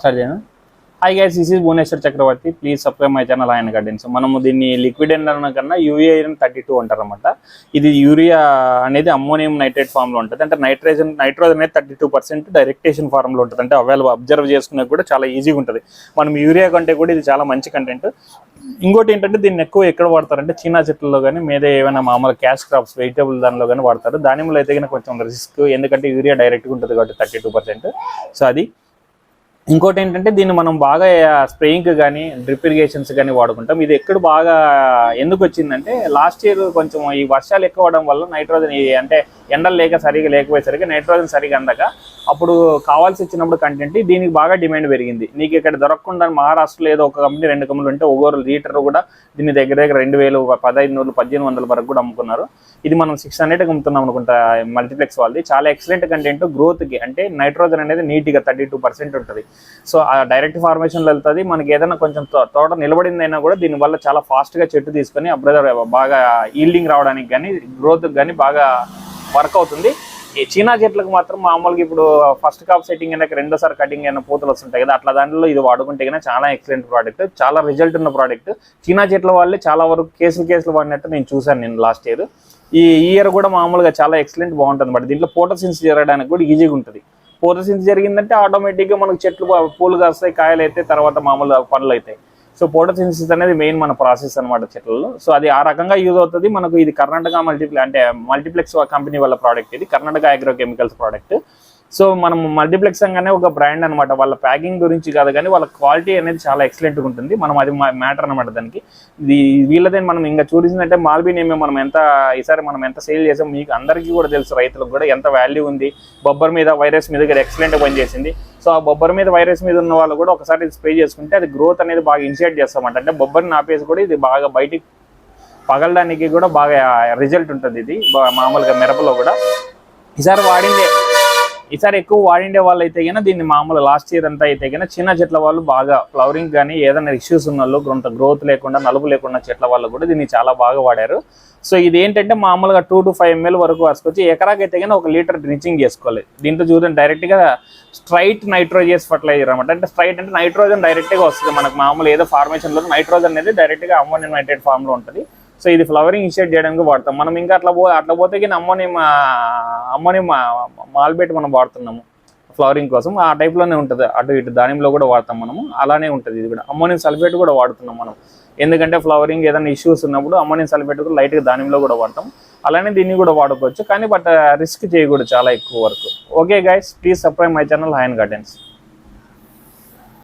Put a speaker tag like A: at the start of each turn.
A: Start చేయను hi guys this is Bhuvaneshwar Chakravarthi please subscribe my channel ఆయన gardens మనము దీన్ని లిక్విడ్ ఎండన కన్నా యూరియా థర్టీ టూ అంటారు అనమాట ఇది యూరియా అనేది అమ్మోనియం నైట్రేట్ ఫామ్లో ఉంటుంది. అంటే నైట్రోజన్ నైట్రోజన్ అనేది థర్టీ టూ పర్సెంట్ డైరెక్టేషన్ ఫార్మ్లో ఉంటుంది. అంటే అవైలబుల్ అబ్జర్వ్ చేసుకునే కూడా చాలా ఈజీగా ఉంటుంది. మనం యూరియా కంటే కూడా ఇది చాలా మంచి కంటెంట్ ఇంకోటి ఏంటంటే దీన్ని ఎక్కువ ఎక్కడ వాడతారంటే చీనా చెట్లలో కానీ మీద ఏమైనా మామూలు క్యాష్ క్రాప్స్ వెజిటబుల్ దానిలో కానీ వాడతారు. దానిమ్మలో అయితే కనుక కొంచెం రిస్క్ ఎందుకంటే యూరియా డైరెక్ట్గా ఉంటుంది కాబట్టి థర్టీ టూ పర్సెంట్ సో అది ఇంకోటి ఏంటంటే దీన్ని మనం బాగా స్ప్రేయింగ్కి కానీ డ్రిప్ ఇరిగేషన్స్ కానీ వాడుకుంటాం. ఇది ఎక్కడ బాగా ఎందుకు వచ్చిందంటే లాస్ట్ ఇయర్ కొంచెం ఈ వర్షాలు ఎక్కువ అవడం వల్ల నైట్రోజన్ అంటే ఎండలు లేక సరిగా లేకపోయేసరికి నైట్రోజన్ సరిగా అందక అప్పుడు కావాల్సి వచ్చినప్పుడు కంటెంట్ దీనికి బాగా డిమాండ్ పెరిగింది. నీకు ఇక్కడ దొరకకుండా మహారాష్ట్రలో ఏదో ఒక కంపెనీ రెండు కంపెనీలు ఉంటే ఒక్కొరు లీటర్ కూడా దీని దగ్గర దగ్గర రెండు వేలు పదహైదు నూరు పద్దెనిమిది వందల వరకు కూడా అమ్ముకున్నారు. ఇది మనం సిక్స్ హండ్రెడ్కి అమ్ముతున్నాం అనుకుంటా మల్టీప్లెక్స్ వాళ్ళది. చాలా ఎక్సలెంట్ కంటెంట్ గ్రోత్కి అంటే నైట్రోజన్ అనేది నీట్గా థర్టీ టూ పర్సెంట్ ఉంటుంది. సో ఆ డైరెక్ట్ ఫార్మేషన్లో వెళ్తుంది. మనకి ఏదైనా కొంచెం తో- తోట నిలబడిందైనా కూడా దీనివల్ల చాలా ఫాస్ట్గా చెట్టు తీసుకొని అబ్రదర్ బాగా ఈల్డింగ్ రావడానికి కానీ గ్రోత్కి కానీ బాగా వర్క్ అవుతుంది. ఈ చీనా చెట్లకు మాత్రం మామూలుగా ఇప్పుడు ఫస్ట్ కాప్ సెట్టింగ్ అయినాక రెండోసారి కటింగ్ అయిన పూతలు వస్తుంటాయి కదా అట్లా దాంట్లో ఇది వాడుకుంటే కన్నా చాలా ఎక్సలెంట్ ప్రోడక్ట్ చాలా రిజల్ట్ ఉన్న ప్రోడక్ట్ చీనా చెట్ల వాళ్ళే చాలా వరకు కేసులు కేసులు వాడినట్టు నేను చూశాను నేను లాస్ట్ ఇయర్ ఈ ఇయర్ కూడా మామూలుగా చాలా ఎక్సలెంట్ బాగుంటుంది. బట్ దీంట్లో ఫోటోసిన్స్ జరగడానికి కూడా ఈజీగా ఉంటుంది. ఫోటోసిన్స్ జరిగిందంటే ఆటోమేటిక్గా మనకు చెట్లు పూలు కాస్తాయి కాయలు అయితే తర్వాత మామూలు పండ్లు అవుతాయి సో ఫోటోసిన్సిస్ అనేది మెయిన్ మన ప్రాసెస్ అన్నమాట చెట్లలో. సో అది ఆ రకంగా యూజ్ అవుతుంది. మనకు ఇది కర్ణాటక మల్టీప్లె అంటే మల్టీప్లెక్స్ కంపెనీ వాళ్ళ ప్రోడక్ట్ ఇది. Karnataka agro chemicals product so మనం మల్టీప్లెక్స్ అనగానే ఒక బ్రాండ్ అనమాట వాళ్ళ ప్యాకింగ్ గురించి కాదు కానీ వాళ్ళ క్వాలిటీ అనేది చాలా ఎక్సలెంట్గా ఉంటుంది. మనం అది మ్యాటర్ అనమాట దానికి. ఇది వీళ్ళదే మనం ఇంకా చూసిందంటే మాల్బీ నేమే మనం ఎంత ఈసారి మనం ఎంత సేల్ చేసాం మీకు అందరికీ కూడా తెలుసు. రైతులకు కూడా ఎంత వాల్యూ ఉంది. బొబ్బర్ మీద వైరస్ మీద కూడా ఎక్సలెంట్గా పనిచేసింది. సో ఆ బొబ్బర్ మీద వైరస్ మీద ఉన్న వాళ్ళు కూడా ఒకసారి స్ప్రే చేసుకుంటే అది గ్రోత్ అనేది బాగా ఇనిషియేట్ చేస్తామంట. అంటే బొబ్బర్ని ఆపేసి కూడా ఇది బాగా బయటికి పగలడానికి కూడా బాగా రిజల్ట్ ఉంటుంది ఇది. బా- మామూలుగా మిరపలో కూడా. ఈసారి వాడిందే ఈసారి ఎక్కువ వాడిండే వాళ్ళు అయితే కనుక దీన్ని మామూలు లాస్ట్ ఇయర్ అంతా అయితే కనుక చిన్న చెట్ల వాళ్ళు బాగా ఫ్లవరింగ్ కానీ ఏదైనా ఇష్యూస్ ఉన్న వాళ్ళు కొంత గ్రోత్ లేకుండా నలుపు లేకుండా చెట్ల వాళ్ళు కూడా దీన్ని చాలా బాగా వాడారు. సో ఇది ఏంటంటే మామూలుగా టూ టు ఫైవ్ ఎంఎల్ వరకు వేసుకొచ్చి ఎకరాకి అయితే కన్నా ఒక లీటర్ డ్రించింగ్ చేసుకోవాలి. దీంట్లో చూడండి డైరెక్ట్గా స్ట్రైట్ నైట్రోజన్స్ ఫర్టిలైజర్ అనమాట అంటే స్ట్రైట్ అంటే నైట్రోజన్ డైరెక్ట్గా వస్తుంది. మనకు మామూలు ఏదో ఫార్మేషన్లో నైట్రోజన్ అనేది డైరెక్ట్గా అమ్మోనియం నైట్రేట్ ఫామ్లో ఉంటుంది. సో ఇది ఫ్లవరింగ్ ఇన్షియేట్ చేయడానికి వాడతాం. మనం ఇంకా అట్లా పో అట్లా పోతే కానీ అమ్మని అమ్మోనియం మాల్బెట్ మనం వాడుతున్నాము ఫ్లవరింగ్ కోసం. ఆ టైప్లోనే ఉంటుంది. అటు ఇటు దానిలో కూడా వాడతాం మనము. అలానే ఉంటుంది ఇది కూడా. అమ్మోనియం సల్ఫేట్ కూడా వాడుతున్నాం మనం. ఎందుకంటే ఫ్లవరింగ్ ఏదైనా ఇష్యూస్ ఉన్నప్పుడు అమ్మోనియం సల్ఫేట్ కూడా లైట్గా దానిలో కూడా వాడతాం. అలానే దీన్ని కూడా వాడుకోవచ్చు. కానీ బట్ రిస్క్ చేయకూడదు చాలా ఎక్కువ వరకు. Okay guys please subscribe my channel హైన్ gardens